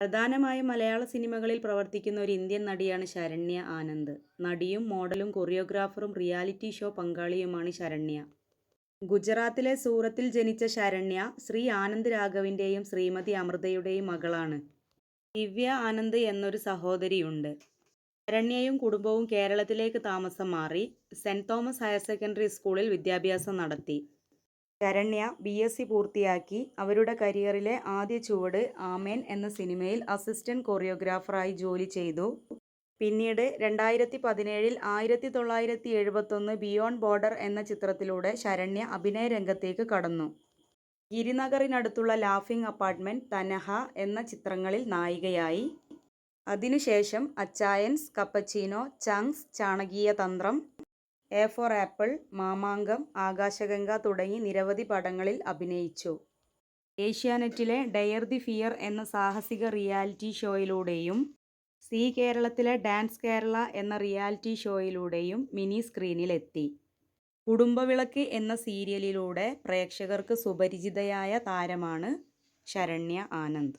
പ്രധാനമായും മലയാള സിനിമകളിൽ പ്രവർത്തിക്കുന്ന ഒരു ഇന്ത്യൻ നടിയാണ് ശരണ്യ ആനന്ദ്. നടിയും മോഡലും കൊറിയോഗ്രാഫറും റിയാലിറ്റി ഷോ പങ്കാളിയുമാണ് ശരണ്യ. ഗുജറാത്തിലെ സൂറത്തിൽ ജനിച്ച ശരണ്യ ശ്രീ ആനന്ദ് രാഘവിന്റെയും ശ്രീമതി അമൃതയുടെയും മകളാണ്. ദിവ്യ ആനന്ദ് എന്നൊരു സഹോദരിയുണ്ട്. ശരണ്യയും കുടുംബവും കേരളത്തിലേക്ക് താമസം മാറി. സെന്റ് തോമസ് ഹയർ സെക്കൻഡറി സ്കൂളിൽ വിദ്യാഭ്യാസം നടത്തി. ശരണ്യ ബി. എസ്. സി പൂർത്തിയാക്കി. അവരുടെ കരിയറിലെ ആദ്യ ചുവട് ആമേൻ എന്ന സിനിമയിൽ അസിസ്റ്റന്റ് കൊറിയോഗ്രാഫറായി ജോലി ചെയ്തു. പിന്നീട് രണ്ടായിരത്തി പതിനേഴിൽ ആയിരത്തി തൊള്ളായിരത്തി എഴുപത്തൊന്ന് ബിയോണ്ട് ബോർഡർ എന്ന ചിത്രത്തിലൂടെ ശരണ്യ അഭിനയ രംഗത്തേക്ക് കടന്നു. ഗിരിനഗറിനടുത്തുള്ള ലാഫിംഗ് അപ്പാർട്ട്മെന്റ്, തനഹ എന്ന ചിത്രങ്ങളിൽ നായികയായി. അതിനുശേഷം Achayans, cappuccino, chunks Chanakya Chanakyathanthram, A for apple, Mamangam, Akashaganga തുടങ്ങി നിരവധി പടങ്ങളിൽ അഭിനയിച്ചു. ഏഷ്യാനെറ്റിലെ ഡയർ ദി ഫിയർ എന്ന സാഹസിക റിയാലിറ്റി ഷോയിലൂടെയും സി കേരളത്തിലെ ഡാൻസ് കേരള എന്ന റിയാലിറ്റി ഷോയിലൂടെയും മിനി സ്ക്രീനിലെത്തി. കുടുംബവിളക്ക് എന്ന സീരിയലിലൂടെ പ്രേക്ഷകർക്ക് സുപരിചിതയായ താരമാണ് ശരണ്യ ആനന്ദ്.